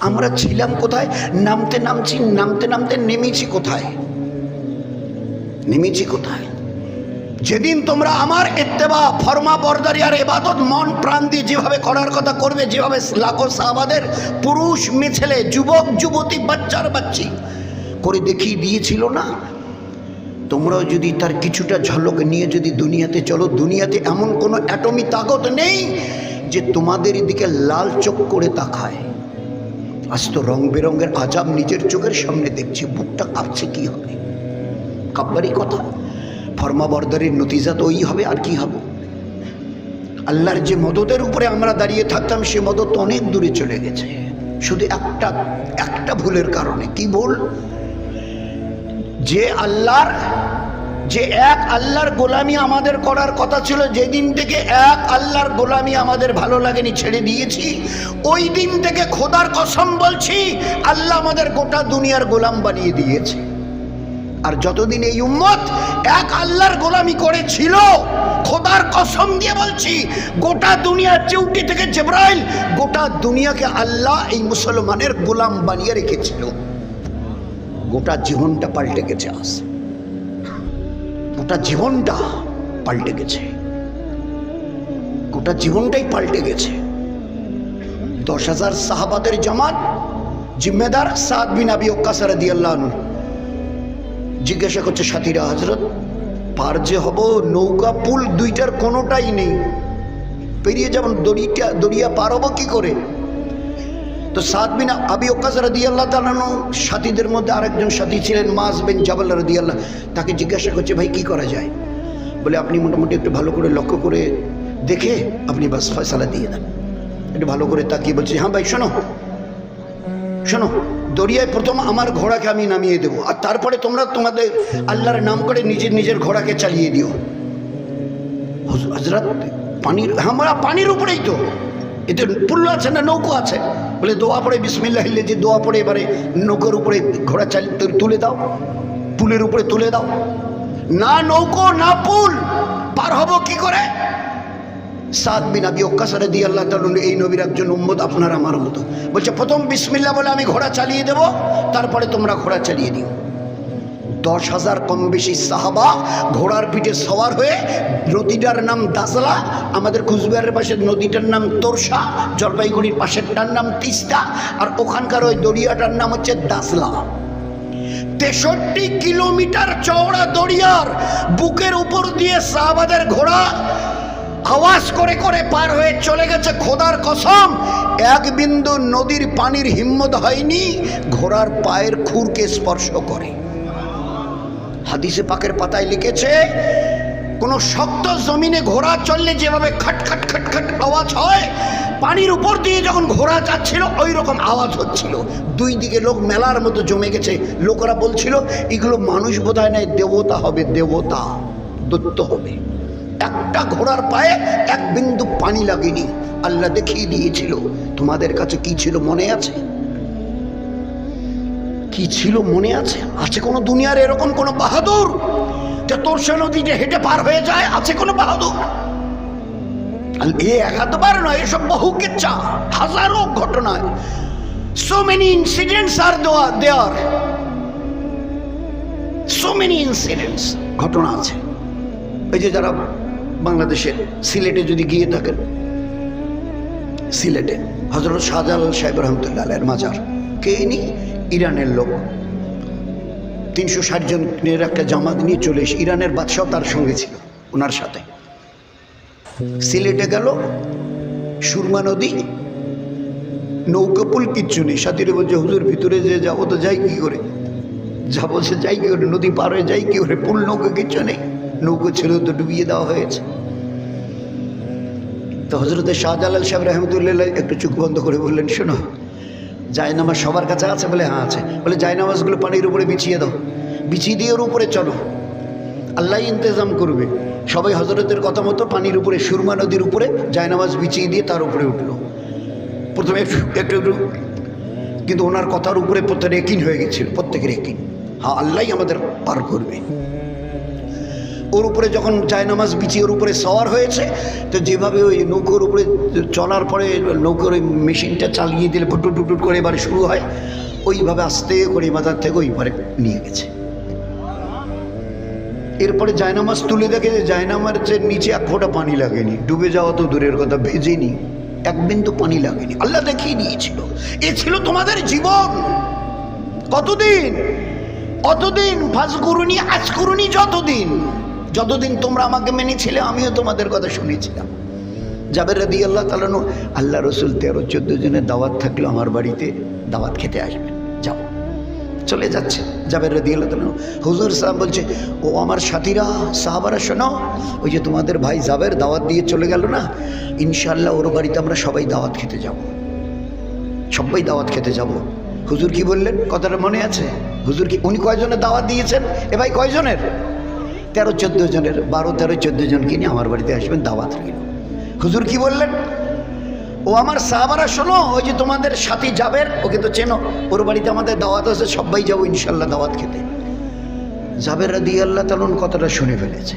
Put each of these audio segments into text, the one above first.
আমরা ছিলাম কোথায়? নামতে নামছি, নামতে নামতে নেমেছি কোথায়? নেমেছি কোথায়? যেদিন তোমরা আমার এত্তেবা ফর্মা, বরদারি আর এবাদত, মন প্রাণ দিয়ে যেভাবে করার কথা করবে, যেভাবে লাখো সাহাবাদের পুরুষ মেছেলে, যুবক, যুবতী, বাচ্চার বাচ্চি করে দেখিয়ে দিয়েছিল না? তোমরাও যদি তার কিছুটা ঝলক নিয়ে যদি দুনিয়াতে চলো, দুনিয়াতে এমন কোনো অ্যাটমি তাগত নেই যে তোমাদের দিকে লাল চোখ করে তাকায়। আজ তো রং বেরঙের আজাব নিজের চোখের সামনে দেখছি, বুকটা কাঁপছে, কি হবে? কাব্বারই কথা? ফর্মা বর্দারের নতিজা তো ওই হবে, আর কি হবে? আল্লাহর যে মদতের উপরে আমরা দাঁড়িয়ে থাকতাম, সে মদত অনেক দূরে চলে গেছে। শুধু একটা একটা ভুলের কারণে। কি ভুল? যে আল্লাহর যে এক আল্লাহর গোলামি আমাদের করার কথা ছিল, যেদিন থেকে এক আল্লাহর গোলামি আমাদের ভালো লাগেনি, ছেড়ে দিয়েছি, ওই দিন থেকে খোদার কসম বলছি, আল্লাহ আমাদের গোটা দুনিয়ার গোলাম বানিয়ে দিয়েছে। আর যতদিন এই উম্মত এক আল্লাহর গোলামি করেছিল, খোদার কসম দিয়ে বলছি, গোটা দুনিয়ার চিউটি থেকে জেব্রাইল, গোটা দুনিয়াকে আল্লাহ এই মুসলমানের গোলাম বানিয়ে রেখেছিল। গোটা জীবনটা পাল্টে গেছে আজ। গোটা জীবনটা পাল্টে গেছে। গোটা জীবনটাই পাল্টে গেছে। দশ হাজার সাহাবাদের জামাত, জিম্মেদার সাদ বিন আবি ওকাসার দিয়াল্লাহ জিজ্ঞাসা করছে, সাথীরা হজরত পার যে হব, নৌকা, পুল দুইটার কোনোটাই নেই। পেরিয়ে যেমন দড়িটা, দড়িয়া পার হব কি করে? তো সাদ বিন আবি ওকাস রদি আল্লাহ তালানো সাথীদের মধ্যে আরেকজন সাথী ছিলেন মাস বিন জাবাল রদি আল্লাহ তাকে জিজ্ঞাসা করছে ভাই কি করা যায়? বলে আপনি মোটামুটি একটু ভালো করে লক্ষ্য করে দেখে আপনি বাস ফয়সালা দিয়ে দেন। একটু ভালো করে তাকিয়ে বলছে হ্যাঁ ভাই শোনো শোনো দরিয়ায় প্রথম আমার ঘোড়াকে আমি নামিয়ে দেবো আর তারপরে তোমরা তোমাদের আল্লাহর নাম করে নিজের নিজের ঘোড়াকে চালিয়ে দিও। হুজুর, হজরত পানির আমরা পানির উপরেই তো এতে পুল্ল আছে না নৌকো আছে? বলে, দোয়া পড়ে, বিসমিল্লাহ যে দোয়া পড়ে, এবারে নৌকোর উপরে ঘোড়া চাল তুলে দাও, পুলের উপরে তুলে দাও। না নৌকো, না পুল, পার হব কি করে? সাত বিন আবি ওকাসারে দিয়ে আল্লাহ তালুন এই নবীর একজন উম্মত আপনার আমার মতো। বলছে, প্রথম বিসমিল্লা বলে আমি ঘোড়া চালিয়ে দেব, তারপরে তোমরা ঘোড়া চালিয়ে দিও। দশ হাজার কম বেশি সাহাবা ঘোড়ার পিঠে সওয়ার হয়ে নদীটার নাম দাসলা, আমাদের কুচবিহারের পাশে নদীটার নাম তোরসা, জলপাইগুড়ির পাশেরটার নাম তিস্তা, আর ওখানকার ওই দরিয়াটার নাম হচ্ছে দাসলা। তেষট্টি কিলোমিটার চওড়া দরিয়ার বুকের উপর দিয়ে সাহাবাদের ঘোড়া আওয়াজ করে করে পার হয়ে চলে গেছে খোদার কসম। এক বিন্দু নদীর পানির হিম্মত হয়নি, ঘোড়ার পায়ের খুরকে স্পর্শ করে। হাদিসে পাকের পাতায় লিখেছে, কোনো শক্ত জমিনে ঘোড়া চললে যেভাবে খট খট খট খট আওয়াজ হয়, পানির উপর দিয়ে যখন ঘোড়া যাচ্ছিল ওই রকম আওয়াজ হচ্ছিল। দুই দিকে লোক মেলার মতো জমে গেছে। লোকেরা বলছিল, এগুলো মানুষ বোধহয় নয়, দেবতা হবে, দেবতা দত্ত হবে। একটা ঘোড়ার পায়ে এক বিন্দু পানি লাগেনি। আল্লাহ দেখিয়ে দিয়েছিল। তোমাদের কাছে কি ছিল মনে আছে? কি ছিল মনে আছে? আছে কোনো দুনিয়ার এরকম কোনো বাহাদুর? যে তোরসা নদী যে হেঁটে পার হয়ে যায়, আছে কোনো বাহাদুর? এ একাধবার নয়, এসব বহু কিচ্ছা, হাজারো ঘটনায়। So many incidents are there so many incidents ঘটনা আছে। এই যে যারা বাংলাদেশের সিলেটে যদি গিয়ে থাকেন, সিলেটে হজরত শাহজালাল সাহেব রহমতুল্লাহ মাজার, কে ইনি? ইরানের লোক। তিনশো ষাট জনের একটা জামাত নিয়ে চলে এসে ইরানের বাদশাহ তার সঙ্গে ছিল, ওনার সাথে। সিলেটে গেল, সুরমা নদী নৌকাপুল কিচ্ছু নেই। সাথীরে বলছে, হুজুর, ভিতরে যে যাব তো যাই কি করে? যাব সে যাই কি করে, নদী পার হয়ে যাই কি করে, পুল, নৌকা, কিচ্ছু নেই। নৌকো ছিল তো ডুবিয়ে দেওয়া হয়েছে। তো হজরতের শাহজালাল সাহেব রহমতুল্লাহ একটু চোখ বন্ধ করে বললেন, শোনো জায়নামাজ সবার কাছে আছে বলে হ্যাঁ আছে। বলে জায়নামাজগুলো পানির উপরে বিছিয়ে দাও। বিছিয়ে দিয়ে ওর উপরে চলো। আল্লাহ ইন্তজাম করবে। সবাই হজরতের কথা মতো পানির উপরে, সুরমা নদীর উপরে জায়নামাজ বিছিয়ে দিয়ে তার উপরে উঠল। প্রথমে একটু একটু কিন্তু ওনার কথার উপরে প্রত্যেক একিন হয়ে গেছিল প্রত্যেকের একিন হ্যাঁ আল্লাহ আমাদের পার করবে। ওর উপরে যখন জায়নামাজ বিছিয়ে ওর উপরে সওয়ার হয়েছে, তো যেভাবে ওই নৌকোর উপরে চলার পরে নৌকোর ওই মেশিনটা চালিয়ে দিলে টুট টুট করে এবারে শুরু হয়, ওইভাবে আস্তে করে মাথার থেকে ওই পারে নিয়ে গেছে। এরপরে জায়নামাজ তুলে দেখে যে জায়নামাজের নিচে এক ফোঁটা পানি লাগেনি। ডুবে যাওয়া তো দূরের কথা, ভেজেনি। এক বিন্দু পানি লাগেনি। আল্লাহ দেখিয়ে দিয়েছিল, এ ছিল তোমাদের জীবন। কতদিন? কতদিন ফাজ করুনি আজ করুনি যতদিন। যতদিন তোমরা আমাকে মেনেছিলে, আমিও তোমাদের কথা শুনেছিলাম। যাবে রাদি আল্লাহ তালানো আল্লাহ রসুল তেরো চোদ্দ জনের দাওয়াত থাকল আমার বাড়িতে, দাওয়াত খেতে আসবেন যাও। চলে যাচ্ছে জাবের রাদি আল্লাহ তালানো হুজুর সাহেব বলছে, ও আমার সাথীরা, সাহাবারা, শোনো, ওই যে তোমাদের ভাই জাবের দাওয়াত দিয়ে চলে গেল না ইনশাল্লাহ ওর বাড়িতে আমরা সবাই দাওয়াত খেতে যাব। সবাই দাওয়াত খেতে যাব। হুজুর কি বললেন? কথাটা মনে আছে? হুজুর কি, উনি কয়জনের দাওয়াত দিয়েছেন? এ ভাই কয়জনের? তেরো চোদ্দ জনের, বারো, তেরো, চোদ্দ জনকে নিয়ে আমার বাড়িতে আসবেন, দাওয়াত রইল। হুজুর কি বললেন? ও আমার সাহাবারা, শোনো, ওই যে তোমাদের সাথী যাবের ওকে তো চেনো, ওর বাড়িতে আমাদের দাওয়াত আছে সবাই যাব ইনশাল্লাহ দাওয়াত খেতে। জাবের রাদি আল্লাহ তালন কথাটা শুনে ফেলেছে।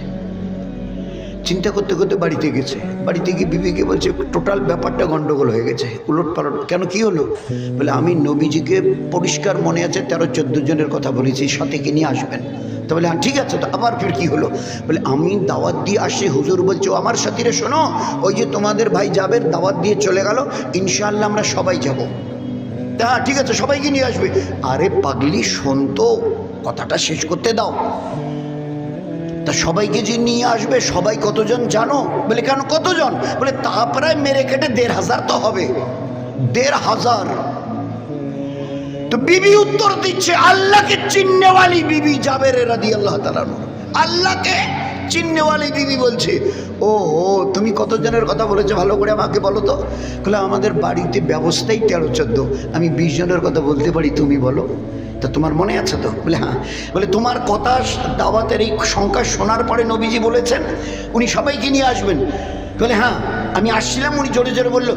চিন্তা করতে করতে বাড়িতে গেছে। বাড়িতে গিয়ে বিবিকে বলছে, টোটাল ব্যাপারটা গন্ডগোল হয়ে গেছে উলট পালট কেন কি হলো? বলে, আমি নবীজিকে পরিষ্কার মনে আছে, তেরো, চোদ্দ জনের কথা বলেছি সাথে নিয়ে আসবেন। তো বলে হ্যাঁ ঠিক আছে। তো আবার ফির কী হলো? বলে, আমি দাওয়াত দিয়ে আসি হুজুর বলছে, "ও আমার সাথীরে শোনো, ওই যে তোমাদের ভাই যাবে দাওয়াত দিয়ে চলে গেল, ইনশাআল্লাহ আমরা সবাই যাব। হ্যাঁ ঠিক আছে, সবাইকে নিয়ে আসবে। আরে পাগলি, শোন তো, কথাটা শেষ করতে দাও। তা সবাইকে যে নিয়ে আসবে, সবাই কতজন জানো? বলে, কেন, কতজন? বলে, তা প্রায় মেরে কেটে দেড় হাজার তো হবে। দেড় হাজার। তো বিবি উত্তর দিচ্ছে, আল্লাহকে চিন্নেওয়ালি বিবি যাবে রে রাদি আল্লাহ তালানো আল্লাহকে চিন্নেওয়ালি বিবি বলছে। ও ও, তুমি কতজনের কথা বলেছ? ভালো করে আমাকে বলো তো। বলে আমাদের বাড়িতে ব্যবস্থাই তেরো চোদ্দ। আমি বিশ জনের কথা বলতে পারি, তুমি বলো। তা তোমার মনে আছে তো? বলে হ্যাঁ। বলে, তোমার কথা দাওয়াতের এই সংখ্যা শোনার পরে নবীজি বলেছেন, উনি সবাইকে নিয়ে আসবেন। বলে হ্যাঁ। আমি আসছিলাম, উনি জোরে জোরে বলল,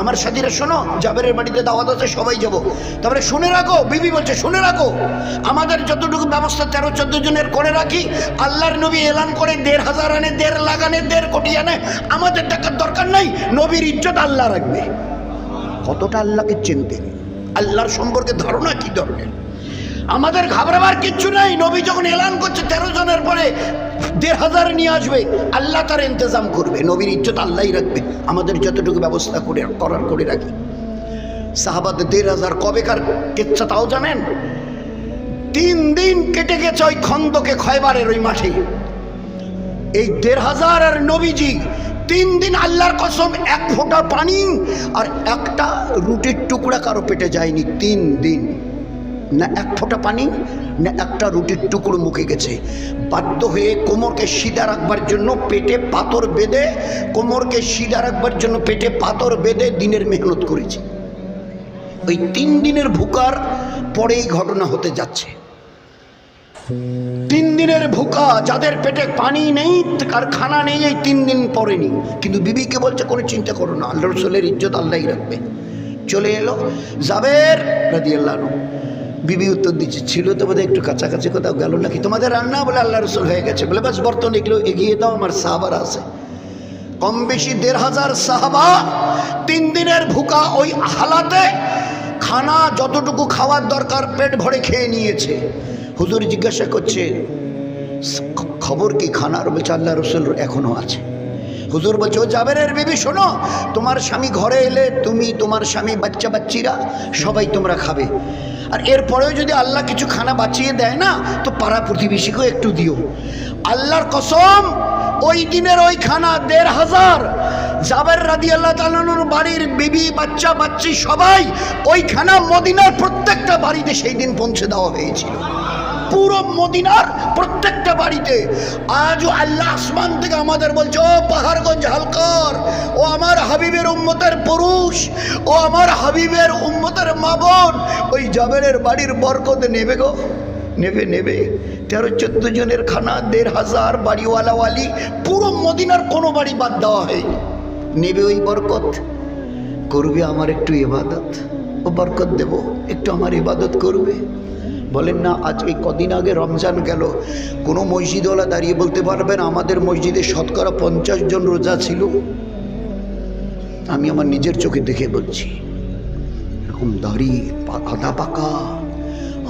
আমার সাথীরা, শোনো, জাবেরের বাড়িতে দাওয়াত আছে, সবাই যাব। তারপরে, শুনে রাখো, বিবি বলছে, শুনে রাখো, আমাদের যতটুকু ব্যবস্থা, তেরো, চোদ্দ জনের করে রাখি। আল্লাহর নবী এলান করে দেড় হাজার আনে, দেড় লাখ আনে, দেড় কোটি আনে, আমাদের টাকার দরকার নাই, নবীর ইজ্জত আল্লাহ রাখবে। কতটা আল্লাহকে চিনতেন? আল্লাহর সম্পর্কে ধারণা কি ধরনের? আমাদের ঘাবড়াবার কিচ্ছু নাই, নবী যখন এলান করছে তেরো জনের পরে দেড় হাজার নিয়ে আসবে। আল্লাহ তার ইন্তজাম করবে। নবীর ইজ্জত আল্লাহই রাখবে। আমাদের যতটুকু ব্যবস্থা করে, করার করে রাখি। সাহাবাদ দেড় হাজার কবেকার কেচ্ছা তাও জানেন? তিন দিন কেটে গেছে ওই খন্দকে খয়বারের ওই মাঠে। এই দেড় হাজার আর নবীজি তিন দিন আল্লাহর কসম, এক ফোঁটা পানি আর একটা রুটির টুকরা কারও পেটে যায়নি। তিন দিন। না এক ফোঁটা পানি, না একটা রুটির টুকরো মুখে গেছে। বাধ্য হয়ে কোমরকে সিধা রাখবার জন্য পেটে পাথর বেঁধে, কোমরকে সিধা রাখবার জন্য পেটে পাথর বেঁধে দিনের মেহনত করেছি। ওই তিন দিনের ভুকার পরেই ঘটনা হতে যাচ্ছে। তিন দিনের ভুকা যাদের পেটে পানি নেই আর খানা নেই, এই তিন দিন পরেনি। কিন্তু বিবিকে বলছে, কোনো চিন্তা করো না আল্লাহ রসুলের ইজ্জত আল্লাহই রাখবে। চলে এলো জাবের রাদি আল্লাহ বিবি উত্তর দিচ্ছে, ছিল তো বোধহয় একটু কাছাকাছি কোথাও গেল নাকি? তোমাদের রান্না বলে আল্লাহ রসুল হয়ে গেছে। বলে, বাস বর্তমান এগুলো এগিয়ে দাও, আমার সাহাবার আছে। কম বেশি দেড় হাজার সাহাবা তিন দিনের ভুকা ওই হালাতে খানা যতটুকু খাওয়ার দরকার পেট ভরে খেয়ে নিয়েছে। হুজুর জিজ্ঞাসা করছে খবর কি খানার? বলছে, আল্লাহ রসুল এখনও আছে। হুজুর বলছে, ও জাবেরের বিবি, শোনো, তোমার স্বামী ঘরে এলে তুমি, তোমার স্বামী বাচ্চা বাচ্চিরা সবাই তোমরা খাবে। আর এরপরেও যদি আল্লাহ কিছু খানা বাঁচিয়ে দেয় না, তো পাড়া প্রতিবেশীকেও একটু দিও। আল্লাহর কসম, ওই দিনের ওই খানা দেড় হাজার। জাবের রাদি আল্লাহ তালানোর বাড়ির বিবি, বাচ্চা, বাচ্চি সবাই ওই খানা মদিনার প্রত্যেকটা বাড়িতে সেই দিন পৌঁছে দেওয়া হয়েছিল। পুরো মদিনার প্রত্যেকটা বাড়িতে। আজও আল্লাহ আসমান থেকে আমাদের বলছে, ও পাহাড়গঞ্জ হালকার, ও আমার হাবিবের উম্মতের পুরুষ, ও আমার হাবিবের উম্মতের মা বোন। ওই জাবেরের বাড়ির বরকত নেবে গো, নেবে নেবে। তেরো, চোদ্দ জনের খানা, দেড় হাজার বাড়িওয়ালাওয়ালি পুরো মদিনার কোনো বাড়ি বাদ দেওয়া হয়নি। নেবে ওই বরকত। করবে আমার একটু ইবাদত। ও বরকত দেব, একটু আমার ইবাদত করবে। বলেন না, আজ এই কদিন আগে রমজান গেল। কোনো মসজিদওয়ালা দাঁড়িয়ে বলতে পারবেন আমাদের মসজিদে শতকরা পঞ্চাশ জন রোজা ছিল? আমি আমার নিজের চোখে দেখে বলছি, এরকম দাড়ি আধা পাকা,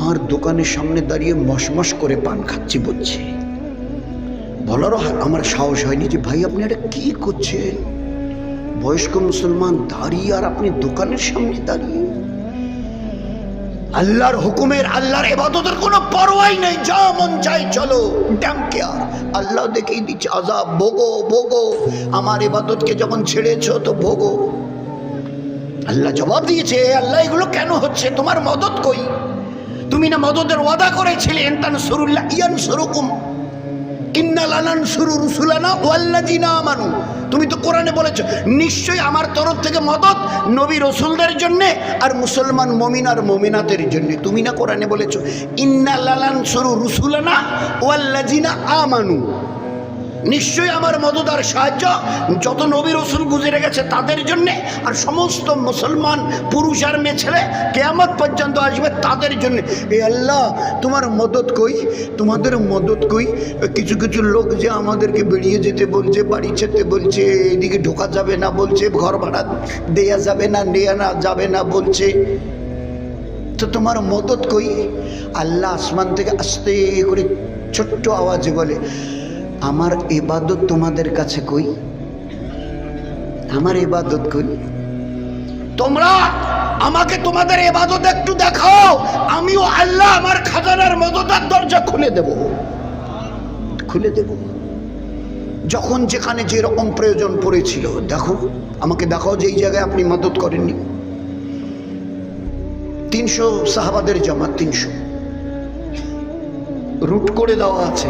আর দোকানের সামনে দাঁড়িয়ে মশমশ করে পান খাচ্ছি বলছি। বলারও আমার সাহস হয়নি যে, ভাই, আপনি এটা কি করছেন? বয়স্ক মুসলমান দাঁড়িয়ে আর আপনি দোকানের সামনে দাঁড়িয়ে? আল্লাহর হুকুমের, আল্লাহর এবাদতের কোনো পরোয়াই নেই। যা মন চাই চলো। ড্যাম আল্লাহ দেখেই দিচ্ছে আজাব ভোগো ভোগো। আমার এবাদতকে যখন ছেড়েছ তো ভোগো। আল্লাহ জবাব দিয়েছে আল্লাহ, এগুলো কেন হচ্ছে? তোমার মদত কই? তুমি না মদতের ওয়াদা করেছিলে? এন্তান সরুল্লাহ ইয়ান সুরুকুম ইন্না লানান সুরু রুসুলানা ওয়াল্লাজিনা আমানু। তুমি তো কোরআনে বলেছ, নিশ্চয়ই আমার তরফ থেকে মদত নবী রসুলদের জন্যে আর মুসলমান মমিন আর মমিনাতের জন্যে। তুমি না কোরআনে বলেছ ইন্না লালান সুরু রুসুলানা ওয়াল্লাজিনা আমানু। নিশ্চয়ই আমার মদত আর সাহায্য, যত নবী রসুল গুজরে গেছে তাদের জন্যে, আর সমস্ত মুসলমান, পুরুষ আর মেয়ে ছেলে কেয়ামত পর্যন্ত আসবে তাদের জন্য। এ আল্লাহ, তোমার মদত কই? তোমাদের মদত কই? কিছু কিছু লোক যে আমাদেরকে বেরিয়ে যেতে বলছে, বাড়ি ছেড়তে বলছে, এদিকে ঢোকা যাবে না বলছে, ঘর ভাড়া দেয়া যাবে না, নেয়া না যাবে না বলছে। তো তোমার মদত কই? আল্লাহ আসমান থেকে আস্তে করে ছোট্ট আওয়াজে বলে আমার এবাদত তোমাদের কাছে কই? আমার এবাদত কই? তোমরা আমাকে তোমাদের এবাদত একটু দেখাও। আমিও আল্লাহ আমার খাজানার মদতার দরজা খুলে দেব। খুলে দেব। যখন যেখানে যেরকম প্রয়োজন পড়েছিল, দেখো, আমাকে দেখাও যে এই জায়গায় আপনি মদত করেননি। তিনশো সাহাবাদের জমা তিনশো। রুট করে দেওয়া আছে।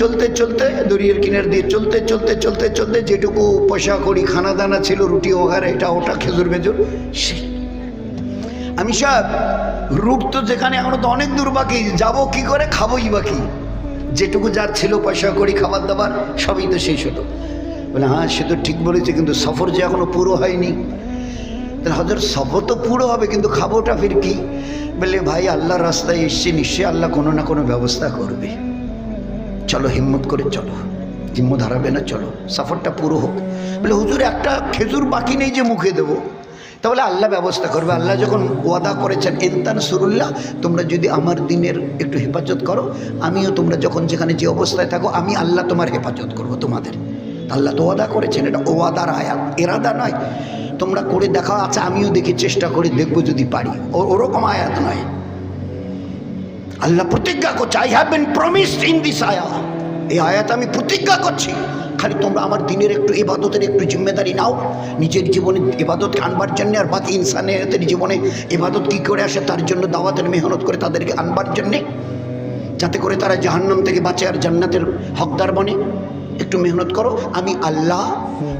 চলতে চলতে দরিয়ার কিনার দিয়ে চলতে চলতে চলতে চলতে যেটুকু পয়সা করি খানা দানা ছিল, রুটি, ওগারে, এটা ওটা খেজুর মেজুর সেই। আমি সাহেব রুট তো যেখানে এখনও তো অনেক দূর বাকি, যাব কি করে, খাবোই বাকি। যেটুকু যার ছিল পয়সা করি খাবার দাবার, সবই তো শেষ হতো বলে হ্যাঁ সে তো ঠিক বলেছে, কিন্তু সফর যে এখনও পুরো হয়নি। তাহলে হজর, সফর তো পুরো হবে, কিন্তু খাবোটা ফির কি? বলে, ভাই, আল্লাহর রাস্তায় এসছে, নিশ্চয়ই আল্লাহ কোনো না কোনো ব্যবস্থা করবে। চলো, হিম্মত করে চলো। হিম্মত হারাবে না, চলো। সফরটা পুরো হোক। বলে, হুজুর, একটা খেজুর বাকি নেই যে মুখে দেবো। তাহলে আল্লাহ ব্যবস্থা করবে। আল্লাহ যখন ওয়াদা করেছেন এনতান সুরুল্লাহ, তোমরা যদি আমার দিনের একটু হেফাজত করো, আমিও তোমরা যখন যেখানে যে অবস্থায় থাকো, আমি আল্লাহ তোমার হেফাজত করব তোমাদের। আল্লাহ তো ওয়াদা করেছেন, এটা ওয়াদার আয়াত, এরাদা নয়। তোমরা করে দেখাও আছে আমিও দেখি, চেষ্টা করে দেখব যদি পারি। ওরকম আয়াত নয়। আল্লাহ প্রতিজ্ঞা করছে I have been promised in this আয়া এই আয়াত আমি প্রতিজ্ঞা করছি। খালি তোমরা আমার দিনের একটু এবাদতের একটু জিম্মেদারি নাও। নিজের জীবনে এবাদত আনবার জন্যে আর বাকি ইনসানের জীবনে এবাদত কী করে আসে তার জন্য দাওয়াতের মেহনত করে তাদেরকে আনবার জন্যে। যাতে করে তারা জাহান্নাম থেকে বাঁচে আর জান্নাতের হকদার বনে। একটু মেহনত করো। আমি আল্লাহ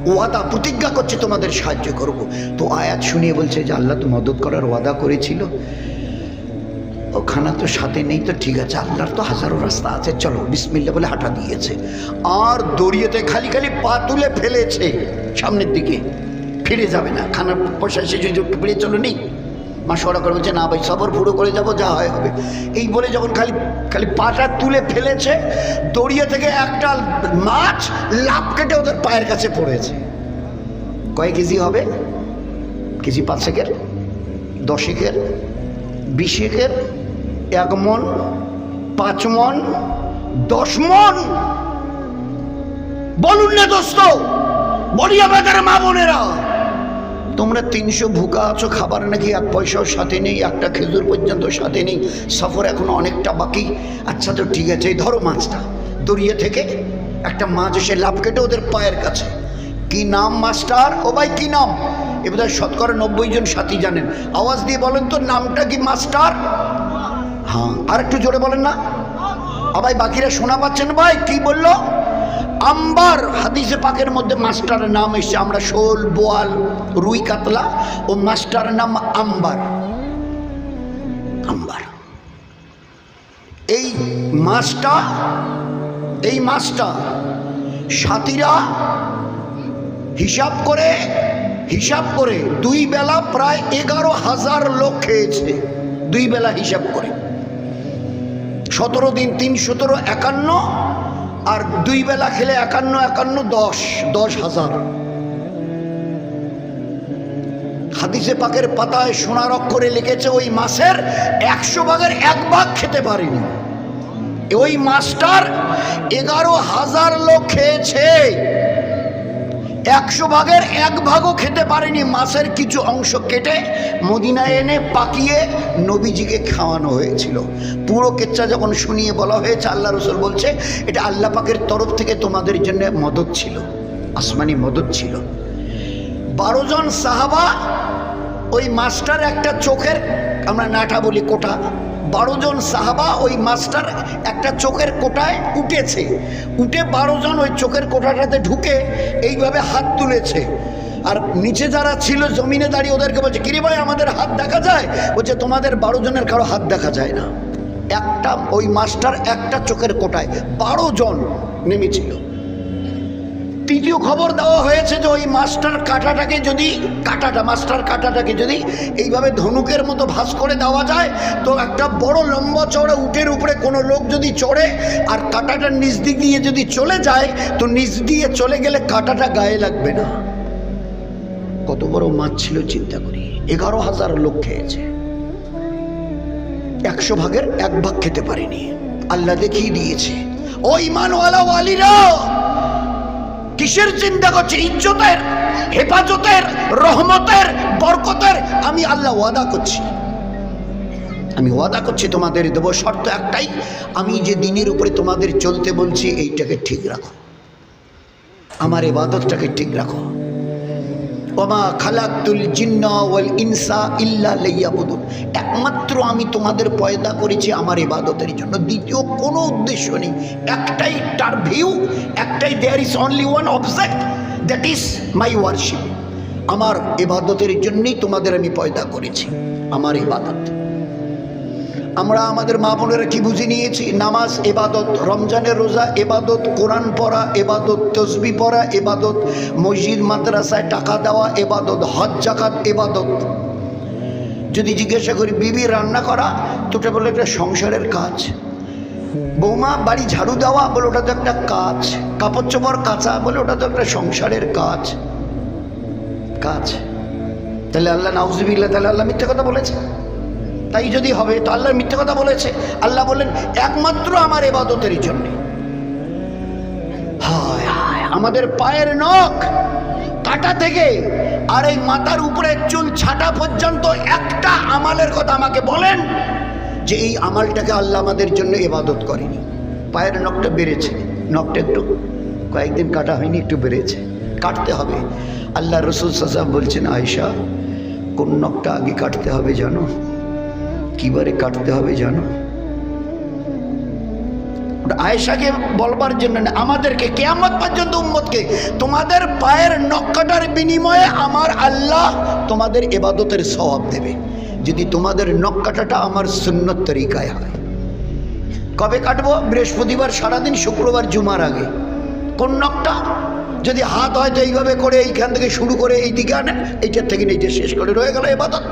ওয়াদা প্রতিজ্ঞা করছে, তোমাদের সাহায্য করব। তো আয়াত শুনিয়ে বলছে যে, আল্লাহ তো মদত করার ওয়াদা করেছিল। ও খানা তো সাথে নেই তো ঠিক আছে আল্লাহর তো হাজারো রাস্তা আছে। চলো বিসমিল্লা বলে হাঁটা দিয়েছে। আর দড়িয়েতে খালি খালি পা তুলে ফেলেছে। সামনের দিকে। ফিরে যাবে না। খানার পয়সা শেষ হয়ে একটু ফিরে চলো নেই। মাসোয়ারা করে বলছে, না ভাই সফর পুরো করে যাব, যা হয় হবে। এই বলে যখন খালি খালি পাটা তুলে ফেলেছে, দড়িয়ে থেকে একটা মাছ লাভ কেটে ওদের পায়ের কাছে পড়েছে। কয় কেজি হবে? কেজি পাঁচেকের? দশেকের? বিশেকের? এক মন, পাঁচ মন, দশ মন। বলুন না দোস্ত, বলি বাজার মা বোনেরা। তোমরা তিনশো ভুকা আছো, খাবার নাকি এক পয়সাও সাথে নেই, একটা খেজুর পর্যন্ত সাথে নেই, সফর এখনও অনেকটা বাকি। আচ্ছা তো ঠিক আছে ধরো মাছটা। দরিয়া থেকে একটা মাছ এসে লাভ কেটে ওদের পায়ের কাছে। কি নাম মাস্টার? ও ভাই, কি নাম? এবার শতকরা নব্বই জন সাথী জানেন। আওয়াজ দিয়ে বলেন তো, নামটা কি মাস্টার? হ্যাঁ। আর একটু জোরে বলেন না। আবাই বাকিরা শোনা পাচ্ছেন ভাই? কি বলল? আম্বার হাদিসে পাকের মধ্যে মাস্টারের নাম এসছে, আমরা শোল, বোয়াল, রুই কাতলা ও মাস্টারের নাম আম্বার। আম্বার। এই মাছটা এই মাছটা সাথীরা হিসাব করে হিসাব করে দুই বেলা প্রায় এগারো হাজার লোক খেয়েছে। দুই বেলা হিসাব করে। সতেরো দিন তিন সতেরো একান্ন, আর দুই বেলা খেলে একান্ন একান্ন, দশ দশ হাজার। হাদিসে পাকের পাতায় সোনার অক্ষরে লিখেছে, ওই মাসের একশো ভাগের এক ভাগ খেতে পারিনি। ওই মাসটার এগারো হাজার লোক খেয়েছে। একশো ভাগের এক ভাগও খেতে পারেনি, মাছের কিছু অংশ কেটে মদিনায় এনে পাকিয়ে নবীজিকে খাওয়ানো হয়েছিল। পুরো কেচ্চা যখন শুনিয়ে বলা হয়েছে, আল্লাহ রসুল বলছে, এটা আল্লাহ পাকের তরফ থেকে তোমাদের জন্য মদত ছিল, আসমানি মদত ছিল। বারো জন সাহাবা ওই মাস্টার একটা চোখের, আমরা নাটা বলি কোটা বারো জন সাহাবা ওই মাস্টার একটা চোখের কোটায় উঠেছে। উঠে বারো জন ওই চোখের কোটাটাতে ঢুকে এইভাবে হাত তুলেছে। আর নিচে যারা ছিল, জমিনে দাঁড়িয়ে ওদেরকে বলছে, কিরে ভাই, আমাদের হাত দেখা যায়? বলছে, তোমাদের বারো জনের কারও হাত দেখা যায় না। একটা, ওই মাস্টার একটা চোখের কোটায় বারো জন নেমেছিল। তৃতীয় খবর দেওয়া হয়েছে যে ওই মাস্টার কাঁটাটাকে যদি, কাঁটাটা, মাস্টার কাঁটাটাকে যদি এইভাবে ধনুকের মতো ভাস করে দেওয়া যায়, তো একটা বড় লম্বা চড়া উটের উপরে কোনো লোক যদি চড়ে আর কাঁটাটার নিচ দিক দিয়ে যদি চলে যায়, তো নিচ দিয়ে চলে গেলে কাঁটাটা গায়ে লাগবে না। কত বড় মাছ ছিল চিন্তা করি। এগারো হাজার লোক খেয়েছে। একশো ভাগের এক ভাগ খেতে পারিনি। আল্লাহ দেখিয়ে দিয়েছে। ও ইমানওয়ালা ওয়ালিরা! কিসের চিন্তা করছি? ইজ্জতের, হেফাজতের, রহমতের, বরকতের আমি আল্লাহ ওয়াদা করছি। আমি ওয়াদা করছি তোমাদের দেবো শর্ত একটাই, আমি যে দিনের উপরে তোমাদের চলতে বলছি, এইটাকে ঠিক রাখো। আমার এবাদতটাকে ঠিক রাখো। ওমা খালাকুল জিন্ন ওয়াল ইনসা ইল্লা লাইয়াবুদুন একমাত্র আমি তোমাদের পয়দা করেছি আমার ইবাদতের জন্য। দ্বিতীয় কোনো উদ্দেশ্য নেই। একটাই তার ভিউ একটাই there is only one object that is my worship আমার ইবাদতের জন্যই তোমাদের আমি পয়দা করেছি, আমার ইবাদত। আমরা আমাদের মা বোনেরা কি বুঝে নিয়েছি? নামাজ, এবাদত, রমজানের রোজা, এবাদত, কোরআন পড়া, এবাদত, তসবি পড়া, এবাদত, মসজিদ, মাদ্রাসায় টাকা দেওয়া, এবাদত, হজ জাকাত এবাদত। যদি জিজ্ঞাসা করি, বিবি, রান্না করা? তো ওটা বলে একটা সংসারের কাজ। বৌমা, বাড়ি ঝাড়ু দেওয়া? বলে, ওটা তো একটা কাজ। কাপড় চোপড় কাচা? বলে, ওটা তো একটা সংসারের কাজ। কাজ। তাহলে আল্লাহ নাউজবিল্লা তাহলে আল্লাহ মিথ্যে কথা বলেছে? তাই যদি হবে, তো আল্লাহ মিথ্যে কথা বলেছে। আল্লাহ বললেন, একমাত্র আমার এবাদতের জন্য। হায় আমাদের পায়ের নখ কাটা থেকে আর এই মাথার উপরে চুল ছাটা পর্যন্ত একটা আমালের কথা আমাকে বলেন যে এই আমালটাকে আল্লাহ আমাদের জন্য এবাদত করেনি। পায়ের নখটা বেড়েছে, নখটা একটু কয়েকদিন কাটা হয়নি, একটু বেড়েছে। কাটতে হবে। আল্লাহ রসুল সাসাব বলছেন আয়সা কোন নখটা আগে কাটতে হবে জানো? কিবারে কাটতে হবে জানো? আয়েশাকে বলবার জন্য না, আমাদেরকে, কেয়ামত পর্যন্ত উম্মতকে, তোমাদের পায়ের নখ কাটার বিনিময়ে আমার আল্লাহ তোমাদের এবাদতের স্বভাব দেবে। যদি তোমাদের নখ কাটাটা আমার সুন্নত তরিকায় হয়। কবে কাটবো? বৃহস্পতিবার, সারাদিন শুক্রবার, জুমার আগে। কোন নখটা? যদি হাত হয়তো এইভাবে করে এইখান থেকে শুরু করে এই দিকে আনেন এইটার থেকে এইটা শেষ করে, রয়ে গেল এবাদত।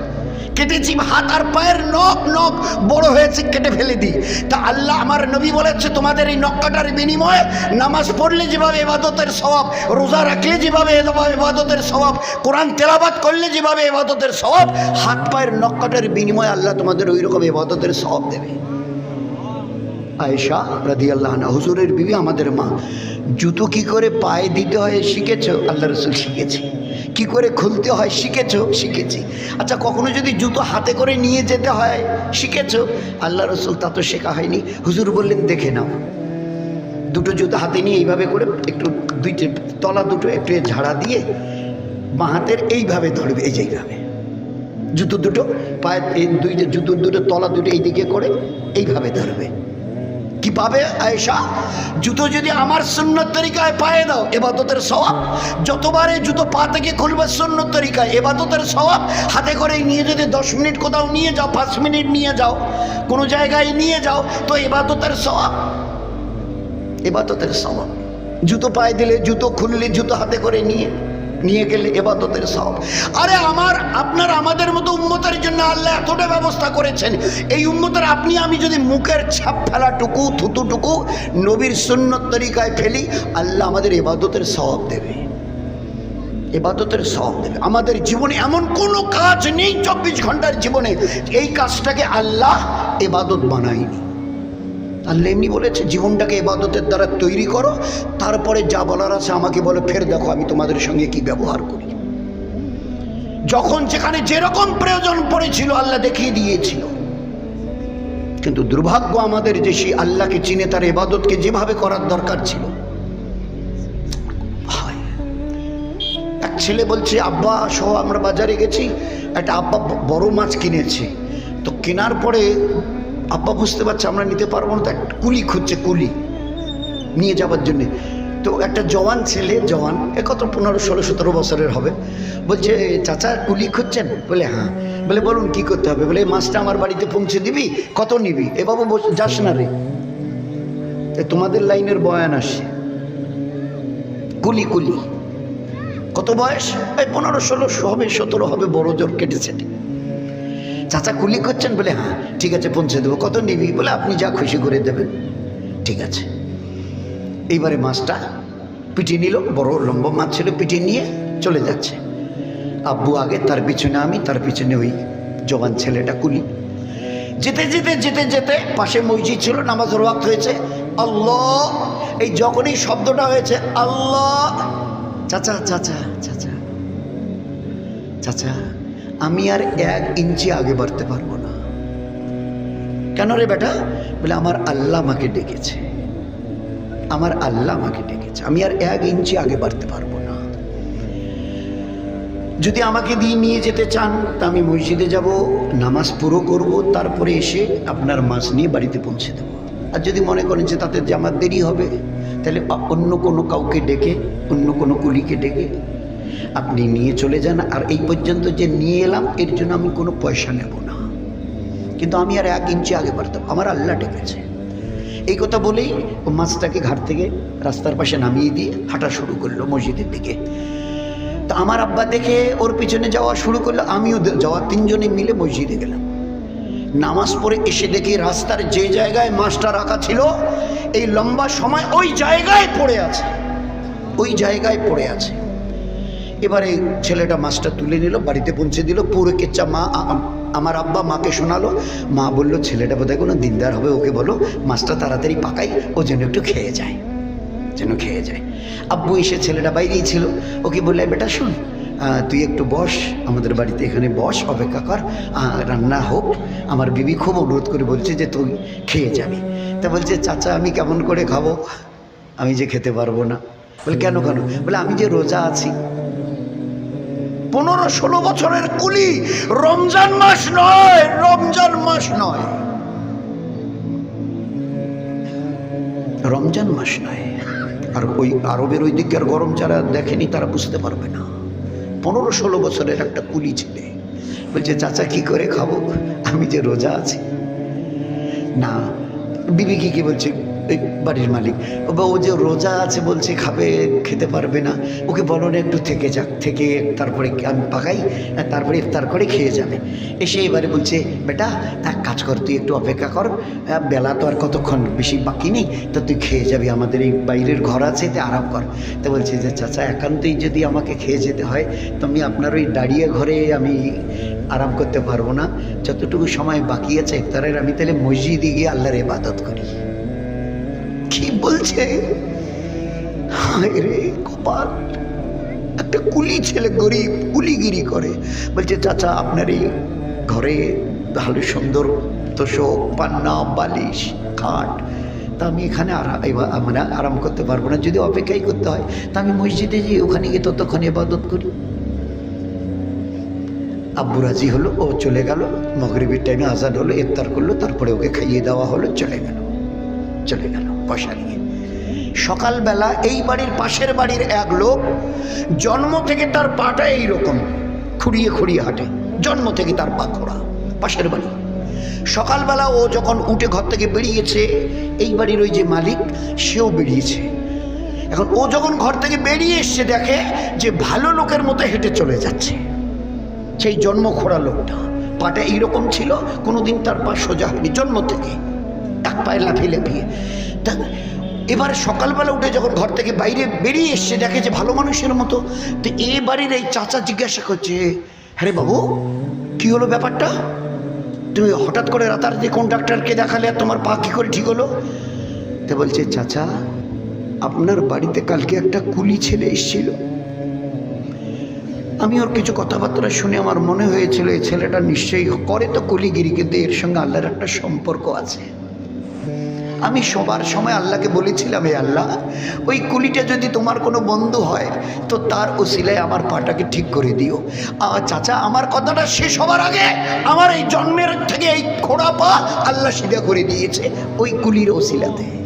কেটেছি হাত আর পায়ের নখ নখ বড় হয়েছে, কেটে ফেলে দিই। তা আল্লাহ আমার নবী বলেছে, তোমাদের এই নখ কাটার বিনিময়ে নামাজ পড়লে যেভাবে এবাদতের স্বভাব, রোজা রাখলে যেভাবে এবাদতের স্বভাব, কোরআন তেলাবাদ করলে যেভাবে এবাদতের স্বভাব, হাত পায়ের নখ কাটার বিনিময়ে আল্লাহ তোমাদের ওই রকম এবাদতের স্বভাব দেবে। আয়েশা রাদি আল্লাহ হুজুরের বিবি আমাদের মা, জুতো কি করে পায়ে দিতে হয় শিখেছ? আল্লাহ রসুল শিখেছি। কি করে খুলতে হয় শিখেছ? শিখেছি। আচ্ছা কখনো যদি জুতো হাতে করে নিয়ে যেতে হয়, শিখেছ? আল্লাহ রসুল তা তো শেখা হয়নি। হুজুর বললেন, দেখে নাও। দুটো জুতো হাতে নিয়ে এইভাবে করে একটু দুইটে, তলা দুটো একটু ঝাড়া দিয়ে বাঁ হাতের এইভাবে ধরবে এই যে এইভাবে জুতো দুটো, পায়ের এই দুইটা, জুতোর দুটো তলা দুটো এইদিকে করে এইভাবে ধরবে। কি পাবে আয়েশা? জুতো যদি আমার সুন্নত তরিকায় পায়ে দাও, এবাদতের স্বভাব যতবার এই জুতো পা থেকে খুলবে সুন্নত তরিকায়, এবাদতের স্বভাব হাতে করে নিয়ে যদি দশ মিনিট কোথাও নিয়ে যাও, পাঁচ মিনিট নিয়ে যাও, কোনো জায়গায় নিয়ে যাও, তো এবাদতের স্বভাব এবাদতের স্বভাব জুতো পায়ে দিলে জুতো খুললে, জুতো হাতে করে নিয়ে। নিয়ে গেলে এবাদতের সব। আরে আমার, আপনার আমাদের মতো উম্মতের জন্য আল্লাহ এতটা ব্যবস্থা করেছেন। এই উম্মতের আপনি, আমি যদি মুখের ছাপ ফেলাটুকু, থুতুটুকু নবীর সুন্নত তরিকায় ফেলি, আল্লাহ আমাদের এবাদতের সব দেবে। এবাদতের সব দেবে। আমাদের জীবনে এমন কোনো কাজ নেই চব্বিশ ঘণ্টার জীবনে। এই কাজটাকে আল্লাহ এবাদত বানায়নি। আল্লাহ এমনি বলেছে, জীবনটাকে এবাদতের দ্বারা তৈরি করো, তারপরে যা বলার আছে আমাকে বলে, ফের দেখো আমি তোমাদের সঙ্গে কি ব্যবহার করি। যখন যেখানে যেরকম প্রয়োজন পড়েছিল, আল্লাহ দেখিয়ে দিয়েছিল। কিন্তু দুর্ভাগ্য আমাদের যে সেই আল্লাহকে চিনে, তার এবাদতকে যেভাবে করার দরকার ছিল। এক ছেলে বলছে, আব্বা, সহ, আমরা বাজারে গেছি, একটা আব্বা বড় মাছ কিনেছে। তো কেনার পরে আব্বা বুঝতে পারছে, আমরা নিতে পারব না, তো একটা কুলি খুঁজছে, কুলি। নিয়ে যাওয়ার জন্যে। তো একটা জওয়ান ছেলে, জওয়ান, এ কত? পনেরো, ষোলো, সতেরো বছরের হবে। বলছে, চাচা, কুলি খুঁজছেন? বলে হ্যাঁ। বলে, বলুন, কি করতে হবে? বলে মাছটা আমার বাড়িতে পৌঁছে দিবি? কত নিবি? এ বাবু যাস না রে। তোমাদের লাইনের বয়ান আসছে কুলি কুলি। কত বয়স? এই পনেরো, ষোলো হবে সতেরো হবে, বড় জোর কেটেছে। চাচা কুলি করছেন বলে হ্যাঁ ঠিক আছে, পৌঁছে দেবো। কত নিবি বলে আপনি যা খুশি করে দেবেন। ঠিক আছে। এইবারে মাছটা পিটিয়ে নিল, বড় লম্বা মাছ ছিল, পিটিয়ে নিয়ে চলে যাচ্ছে। আব্বু আগে, তার পিছনে আমি, তার পিছনে ওই জবান ছেলেটা কুলি। যেতে যেতে যেতে যেতে পাশে মসজিদ ছিল, নামাজের ওয়াক্ত হয়েছে। আল্লাহ! এই যখনই শব্দটা হয়েছে, আল্লাহ! চাচা চাচা চাচা চাচা আমি আর এক ইঞ্চি আগে বাড়তে পারব না। কেন রে বেটা? বলে আমার আল্লাহ আমাকে ডেকেছে। আমার আল্লাহ আমাকে ডেকেছে। আমি আর এক ইঞ্চি আগে বাড়তে পারব না। যদি আমাকে দিয়ে নিয়ে যেতে চান, তা আমি মসজিদে যাব, নামাজ পুরো করব, তারপরে এসে আপনার মাছ নিয়ে বাড়িতে পৌঁছে দেবো। আর যদি মনে করেন যে তাতে যে আমার দেরি হবে, তাহলে অন্য কোনো কাউকে ডেকে, অন্য কোনো কুলিকে ডেকে আপনি নিয়ে চলে যান, আর এই পর্যন্ত যে নিয়ে এলাম, এর জন্য আমি কোনো পয়সা নেব না। কিন্তু আমি আর এক ইঞ্চি আগে পারতাম আমার আল্লাহ ডেকেছে। এই কথা বলেই ও মাছটাকে ঘাট থেকে রাস্তার পাশে নামিয়ে দিয়ে হাঁটা শুরু করল মসজিদের দিকে। তো আমার আব্বা দেখে ওর পিছনে যাওয়া শুরু করল, আমিও যাওয়া তিনজনে মিলে মসজিদে গেলাম। নামাজ পড়ে এসে দেখি রাস্তার যে জায়গায় মাছটা রাখা ছিল, এই লম্বা সময় ওই জায়গায় পড়ে আছে। ওই জায়গায় পড়ে আছে। এবারে ছেলেটা মাছটা তুলে নিল, বাড়িতে পৌঁছে দিল, পুরো কেচ্চা মা আমার আব্বা মাকে শোনালো। মা বলল, ছেলেটা বোধহয় কোনো দিনদার হবে, ওকে বলো, মাছটা তাড়াতাড়ি পাকাই, ও যেন একটু খেয়ে যায়, যেন খেয়ে যায়। আব্বু এসে ছেলেটা বাইরেই ছিল। ওকে বললে বেটা, শুন তুই একটু বস, আমাদের বাড়িতে এখানে বস, অপেক্ষা কর রান্না হোক। আমার বিবি খুব অনুরোধ করে বলছে যে, তুই খেয়ে যাবি। তা বলছে, চাচা, আমি কেমন করে খাব? আমি যে খেতে পারব না। বলে, কেন কেন? বলে, আমি যে রোজা আছি পনেরো ষোলো বছরের কুলি রমজান মাস নয়, রমজান মাস নয়। রমজান মাস নয়। আর ওই আরবের ওই দিকের গরম যারা দেখেনি তারা বুঝতে পারবে না। পনেরো ষোলো বছরের একটা কুলি ছেলে বলছে, চাচা, কি করে খাব? আমি যে রোজা আছি। না বিবি কি বলছে? বাড়ির মালিক। বা ও যে রোজা আছে বলছে, খাবে, খেতে পারবে না, ওকে বলো না একটু থেকে যাক, থেকে তারপরে আমি পাকাই তারপরে ইফতার করে খেয়ে যাবে। এসে এবারে বলছে, বেটা, এক কাজ কর, তুই একটু অপেক্ষা কর বেলা তো আর কতক্ষণ বেশি বাকি নেই, তো তুই খেয়ে যাবি, আমাদের এই বাইরের ঘর আছে, তে আরাম কর। তো বলছে যে, চাচা, একান্তই যদি আমাকে খেয়ে যেতে হয়, তো আমি আপনার ওই দাঁড়িয়ে ঘরে আমি আরাম করতে পারব না। যতটুকু সময় বাকি আছে ইফতারের, আমি তাহলে মসজিদে গিয়ে আল্লাহর ইবাদত করি। কি বলছে? হায় রে কপাল একটা কুলি ছেলে গরিব, কুলিগিরি করে। বলছে, চাচা, আপনার এই ঘরে ভালো সুন্দর তোষক, পান্না, বালিশ, খাট। তা আমি এখানে মানে আরাম করতে পারব না। যদি অপেক্ষাই করতে হয়, তা আমি মসজিদে যাই ওখানে গিয়ে ততক্ষণ ইবাদত করি। আব্বু রাজি হলো, ও চলে গেল। মগরিবির টাইমে আজাদ হলো, ইফতার করল, তারপরে ওকে খাইয়ে দেওয়া হলো, চলে গেল। চলে গেল, পয়সা নিয়ে। সকালবেলা এই বাড়ির পাশের বাড়ির এক লোক জন্ম থেকে তার পাটা এইরকম, খুঁড়িয়ে খুঁড়িয়ে হাঁটে। জন্ম থেকে তার পা খোড়া, পাশের বাড়ি। সকালবেলা ও যখন উঠে ঘর থেকে বেরিয়েছে, এই বাড়ির ওই যে মালিক, সেও বেরিয়েছে। এখন ও যখন ঘর থেকে বেরিয়ে এসছে, দেখে যে ভালো লোকের মতো হেঁটে চলে যাচ্ছে। সেই জন্ম খোড়া লোকটা, পাটা এইরকম ছিল, কোনোদিন তার পা সোজা হয়নি, জন্ম থেকে। এক পায়ে লাফিয়ে লাফিয়ে। তা এবারে সকালবেলা উঠে যখন ঘর থেকে বাইরে বেরিয়ে এসছে, দেখে যে ভালো মানুষের মতো, তো এ বাড়ির এই চাচা জিজ্ঞাসা করছে হ্যাঁ বাবু, কি হলো ব্যাপারটা? তুমি হঠাৎ করে রাতারাতি কোন ডাক্তারকে দেখালে আর তোমার পা কী করে ঠিক হলো? তো বলছে, চাচা, আপনার বাড়িতে কালকে একটা কুলি ছেলে এসেছিল। আমি ওর কিছু কথাবার্তা শুনে আমার মনে হয়েছিল, এই ছেলেটা নিশ্চয়ই করে তো কলিগিরি, কিন্তু এর সঙ্গে আল্লাহর একটা সম্পর্ক আছে। আমি সবার সময় আল্লাহকে বলেছিলাম এ আল্লাহ, ওই কুলিটা যদি তোমার কোনো বন্ধু হয়, তো তার ওসিলায় আমার পাটাকে ঠিক করে দিও। আমার চাচা, আমার কথাটা শেষ হবার আগে আমার এই জন্মের থেকে এই খোড়া পা আল্লাহ সিধা করে দিয়েছে ওই কুলির ওসিলাতে।